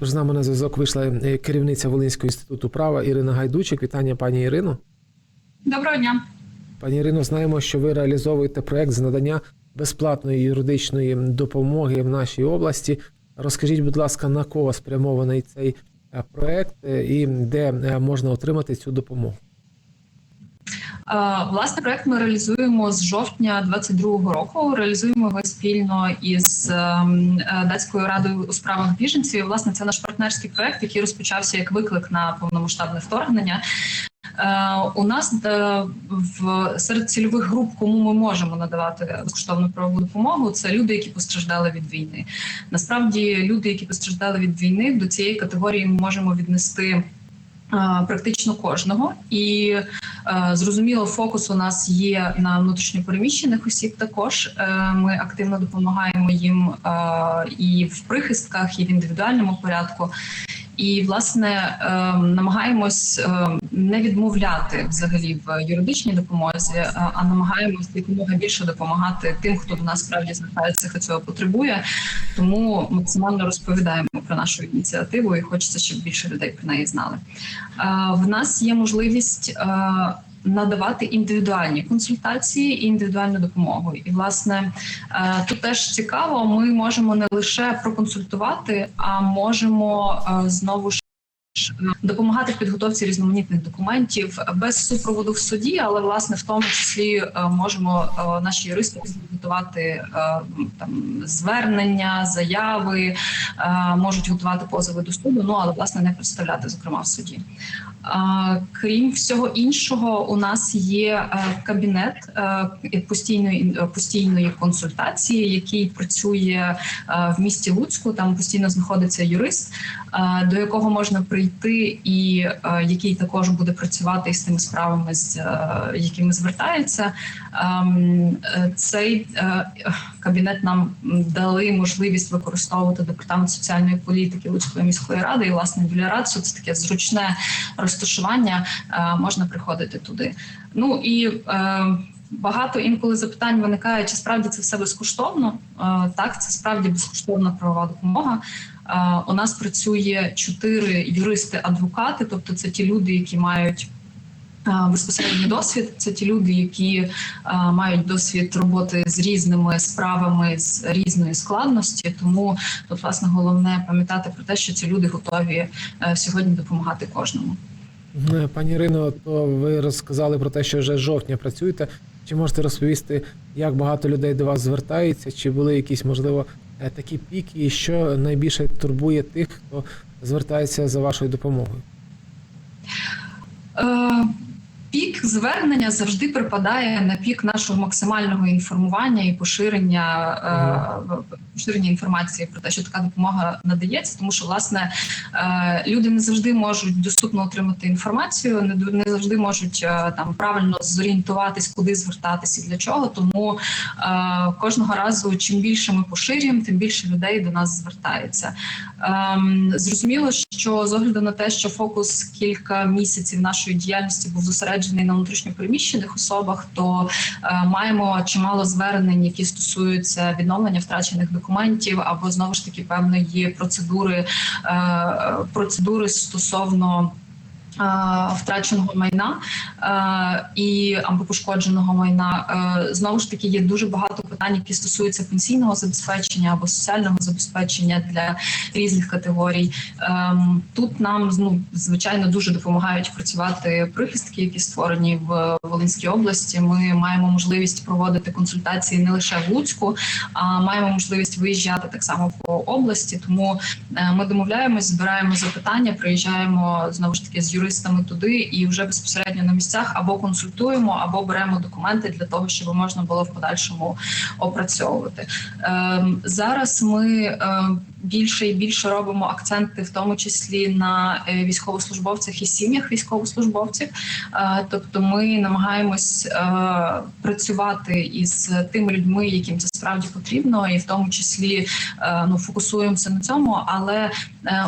Тож з нами на зв'язок вийшла е, керівниця Волинського інституту права Ірина Гайдучик. Вітання, пані Ірино. Доброго дня. Пані Ірино, знаємо, що ви реалізовуєте проект з надання безплатної юридичної допомоги в нашій області. Розкажіть, будь ласка, на кого спрямований цей е, проект е, і де можна отримати цю допомогу? Е, Власне, проект ми реалізуємо з жовтня 22-го року. Реалізуємо його спільно із ем, е, датською радою у справах біженців. Власне, це наш партнерський проект, який розпочався як виклик на повномасштабне вторгнення. Е, У нас в серед цільових груп, кому ми можемо надавати безкоштовну правову допомогу, це люди, які постраждали від війни. Насправді, люди, які постраждали від війни, до цієї категорії ми можемо віднести практично кожного. І зрозуміло, фокус у нас є на внутрішньопереміщених осіб. Також Е, ми активно допомагаємо їм е, і в прихистках, і в індивідуальному порядку. І власне е, намагаємось е, не відмовляти взагалі в юридичній допомозі, е, а намагаємось якомога більше допомагати тим, хто до нас справді звертається, хто цього потребує. Тому максимально розповідаємо про нашу ініціативу і хочеться, щоб більше людей про неї знали. Е, В нас є можливість. Е, Надавати індивідуальні консультації і індивідуальну допомогу, і власне е, тут теж цікаво. Ми можемо не лише проконсультувати, а можемо е, знову ж допомагати в підготовці різноманітних документів без супроводу в суді, але власне в тому числі е, можемо е, наші юристи підготувати е, там звернення, заяви, е, можуть готувати позови до суду. Ну але власне не представляти, зокрема в суді. Крім всього іншого, у нас є е, кабінет е, постійної е, постійної консультації, який працює в місті Луцьку. Там постійно знаходиться юрист, до якого можна прийти, і е, який також буде працювати із тими справами, з е, якими звертається. Ем, е, Цей е, кабінет нам дали можливість використовувати департамент соціальної політики Луцької міської ради. І власне біля радсу це таке зручне розташування. е, Можна приходити туди. Ну і е, Багато інколи запитань виникає, чи справді це все безкоштовно. Е, Так, це справді безкоштовна правова допомога. У нас працює чотири юристи-адвокати, тобто це ті люди, які мають безпосередній досвід. Це ті люди, які мають досвід роботи з різними справами з різної складності. Тому тут власне головне пам'ятати про те, що ці люди готові е, сьогодні допомагати кожному. Е, Пані Ірино, то ви розказали про те, що вже з жовтня працюєте. Чи можете розповісти, як багато людей до вас звертається? Чи були якісь, можливо, е, такі піки, і що найбільше турбує тих, хто звертається за вашою допомогою? Пік звернення завжди припадає на пік нашого максимального інформування і поширення, е, поширення інформації про те, що така допомога надається, тому що власне е, люди не завжди можуть доступно отримати інформацію, не, не завжди можуть е, там правильно зорієнтуватись, куди звертатися і для чого. Тому е, кожного разу, чим більше ми поширюємо, тим більше людей до нас звертається. Ем, зрозуміло, що з огляду на те, що фокус кілька місяців нашої діяльності був зосереджений на внутрішньопереміщених особах, то е, маємо чимало звернень, які стосуються відновлення втрачених документів або знову ж таки певної процедури, е, процедури стосовно. е, Втраченого майна і або пошкодженого майна знову ж таки є дуже багато питань, які стосуються пенсійного забезпечення або соціального забезпечення для різних категорій. Ем, Тут нам ну, звичайно дуже допомагають працювати прихистки, які створені в Волинській області. Ми маємо можливість проводити консультації не лише в Луцьку, а маємо можливість виїжджати так само по області. Тому е, ми домовляємось, збираємо запитання, приїжджаємо знову ж таки з юристами туди і вже безпосередньо на місцях або консультуємо, або беремо документи для того, щоб можна було в подальшому опрацьовувати. Ем, Зараз ми е, більше і більше робимо акценти, в тому числі на е, військовослужбовцях і сім'ях військовослужбовців. Е, Тобто, ми намагаємось е, працювати із тими людьми, яким це справді потрібно, і в тому числі ну фокусуємося на цьому. Але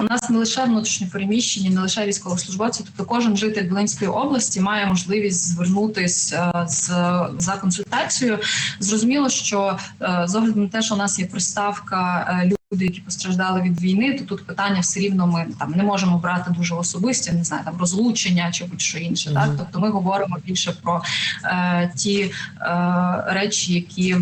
у нас не лише внутрішньо переміщені, не лише військовослужбовці, тобто кожен житель Волинської області має можливість звернутися з за консультацією. Зрозуміло, що з огляду на те, що у нас є приставка люди, які постраждали від війни, то тут питання все рівно ми там не можемо брати дуже особисті, не знаю, там розлучення чи будь-що інше. Так, тобто ми говоримо більше про е, ті е, речі, які.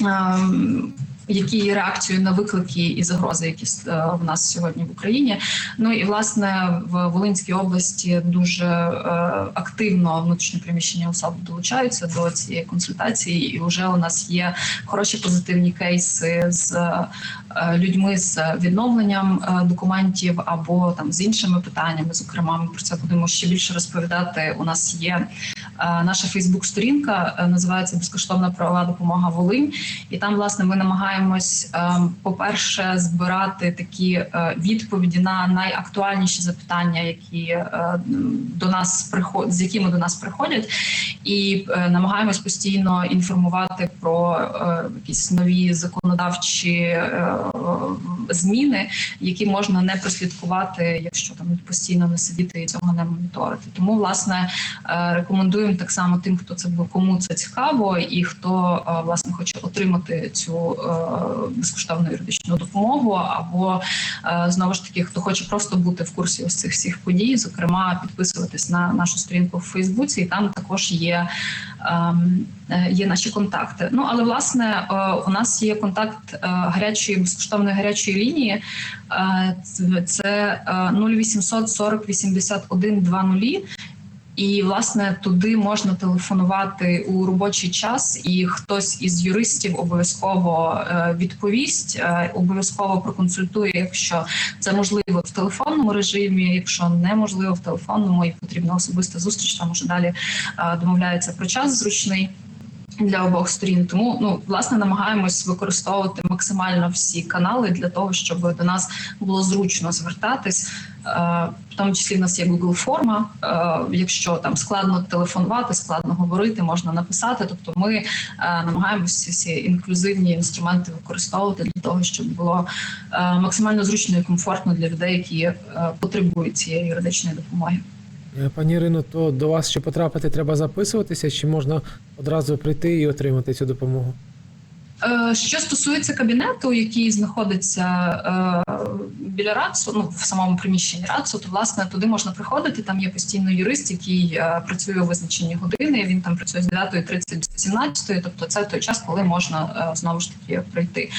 ем, Які є реакцією на виклики і загрози, які е, в нас сьогодні в Україні? Ну і власне в Волинській області дуже е, активно внутрішньопереміщені особи долучаються до цієї консультації, і вже у нас є хороші позитивні кейси з е, людьми з відновленням документів або там з іншими питаннями. Зокрема, ми про це будемо ще більше розповідати. У нас є наша Фейсбук-сторінка, е, називається Безкоштовна правова допомога Волинь, і там власне ми намагаємось, е, по-перше, збирати такі е, відповіді на найактуальніші запитання, які е, до нас приход... з якими до нас приходять, і е, намагаємось постійно інформувати про е, якісь нові законодавчі е, зміни, які можна не прослідкувати, якщо там постійно не сидіти і цього не моніторити. Тому власне рекомендуємо так само тим, хто це кому це цікаво, і хто власне хоче отримати цю безкоштовну юридичну допомогу, або знову ж таки, хто хоче просто бути в курсі ось цих всіх подій, зокрема підписуватись на нашу сторінку в Фейсбуці, і там також є. Ем, е, Є наші контакти. Ну але власне е, у нас є контакт е, гарячої безкоштовної гарячої лінії. Це- Це е, 0800 40 81 20. І власне туди можна телефонувати у робочий час, і хтось із юристів обов'язково е, відповість, е, обов'язково проконсультує, якщо це можливо в телефонному режимі. Якщо неможливо в телефонному і потрібна особиста зустріч, там уже далі е, домовляється про час зручний. Для обох сторін, тому ну власне намагаємось використовувати максимально всі канали для того, щоб до нас було зручно звертатись. Е, В тому числі в нас є Google форма. Е, Якщо там складно телефонувати, складно говорити, можна написати. Тобто, ми е, намагаємося всі інклюзивні інструменти використовувати для того, щоб було максимально зручно і комфортно для людей, які потребують цієї юридичної допомоги. Пані Ірино, то до вас ще потрапити треба записуватися, чи можна одразу прийти і отримати цю допомогу? Е, Що стосується кабінету, який знаходиться е, біля РАЦУ, ну в самому приміщенні РАЦУ, то власне туди можна приходити. Там є постійно юрист, який е, працює у визначені години. Він там працює з 9.30 до 17, тобто це той час, коли можна знову ж таки прийти.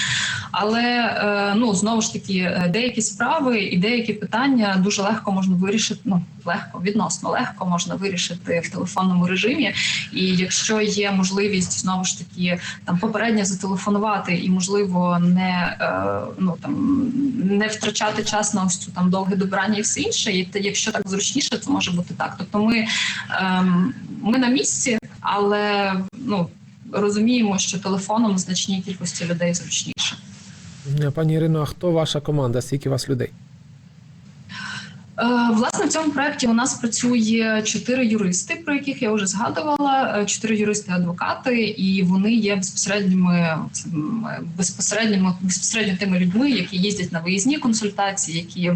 Але ну знову ж таки, деякі справи і деякі питання дуже легко можна вирішити. Ну легко, відносно легко можна вирішити в телефонному режимі. І якщо є можливість знову ж таки там попередньо зателефонувати і можливо не е, ну там не втрачати час на ось цю там довге добрання і все інше. І те, якщо так зручніше, це може бути так. Тобто, ми, ем, ми на місці, але ну розуміємо, що телефоном значній кількості людей зручніше. Пані Ірино, а хто ваша команда? Скільки вас людей? Е, Власне, в цьому проєкті у нас працює чотири юристи, про яких я вже згадувала. Е, Чотири юристи-адвокати, і вони є безпосередніми безпосередніми безпосередньо тими людьми, які їздять на виїзні консультації, які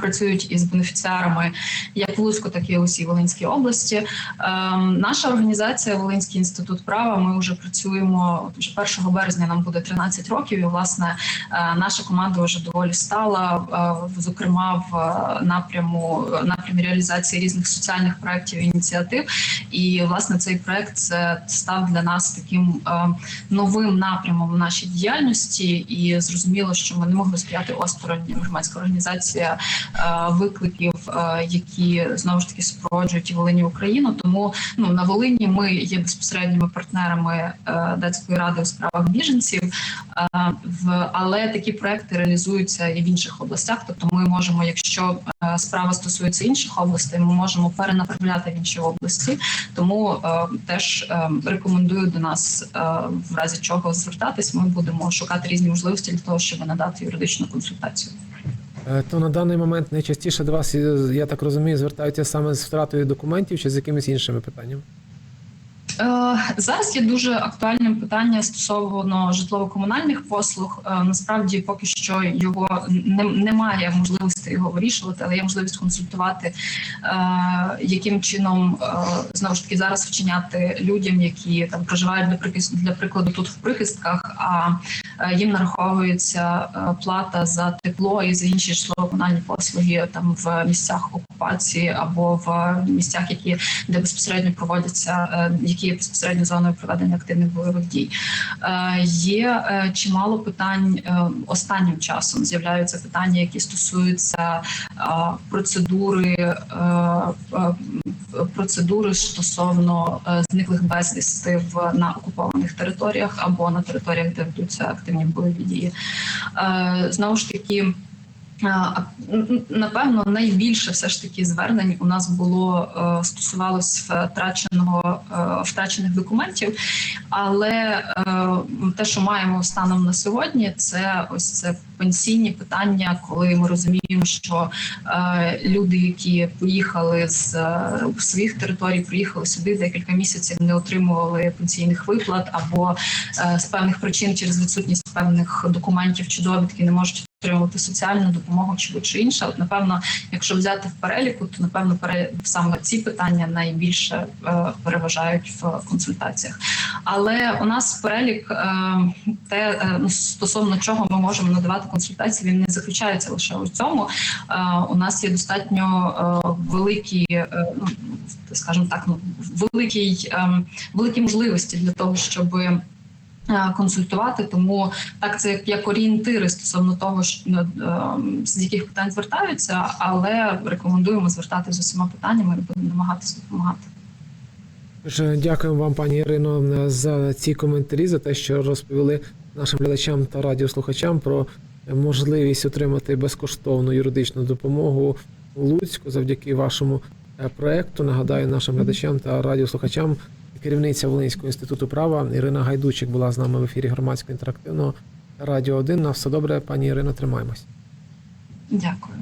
працюють із бенефіціарами як в Луцьку, так і у всій Волинській області. Ем, Наша організація Волинський інститут права. Ми вже працюємо вже 1 березня. Нам буде 13 років. І власне е, наша команда вже доволі стала, е, зокрема в е, напряму напрямі реалізації різних соціальних проєктів і ініціатив. І власне цей проект це став для нас таким е, новим напрямом в нашій діяльності. І зрозуміло, що ми не могли стояти осторонь громадська організація е, викликів, е, які знову ж таки супроводжують Волині Україну. Тому ну на Волині ми є безпосередніми партнерами е, датської ради у справах біженців. Е, в але такі проекти реалізуються і в інших областях. Тобто, ми можемо, якщо е, справа стосується інших областей, ми можемо перенаправляти в інші області. Тому е, теж е, рекомендую до нас е, в разі чого звертатись. Ми будемо шукати різні можливості для того, щоб надати юридичну консультацію. Е, То на даний момент найчастіше до вас, е, я так розумію, звертаються саме з втратою документів чи з якимись іншими питаннями? Е, Зараз є дуже актуальним питання стосовно житлово-комунальних послуг. Насправді, поки що його немає можливості його вирішувати, але є можливість консультувати, яким чином знову ж таки зараз вчиняти людям, які там проживають для прикладу, тут в прихистках, а їм нараховується е, плата за тепло і за інші житлово-комунальні послуги там в місцях окупації або в місцях, які де безпосередньо проводяться, е, які є безпосередньо зоною проведення активних бойових дій. Е, Є е, чимало питань е, останнім часом. З'являються питання, які стосуються е, процедури е, е, процедури стосовно е, зниклих безвісти в на окупованих територіях або на територіях, де ведуться активні бойові дії. Е, Знову ж таки. Напевно, найбільше все ж таки звернень у нас було е, стосувалось втраченого е, втрачених документів, але е, те, що маємо станом на сьогодні, це ось це пенсійні питання, коли ми розуміємо, що люди, які поїхали з своїх територій, приїхали сюди декілька місяців, не отримували пенсійних виплат або з певних причин через відсутність певних документів чи довідки не можуть отримувати соціальну допомогу чи будь-що інше. От напевно, якщо взяти в переліку, то напевно саме ці питання найбільше е, переважають в консультаціях. Але у нас перелік е, те е, ну, стосовно чого ми можемо надавати консультації, він не заключається лише у цьому. У нас є достатньо великі, ну скажімо так, ну великий, е, великі можливості для того, щоб консультувати, тому так це як, орієнтири стосовно того, що, е, з яких питань звертаються, але рекомендуємо звертатися з усіма питаннями і будемо намагатися допомагати. Дякуємо вам, пані Ірино, за ці коментарі, за те, що розповіли нашим глядачам та радіослухачам про можливість отримати безкоштовну юридичну допомогу у Луцьку завдяки вашому е, проекту. Нагадаю нашим глядачам та радіослухачам. Керівниця Волинського інституту права Ірина Гайдучик була з нами в ефірі громадського інтерактивного радіо 1. На все добре, пані Ірино, тримаємось. Дякую.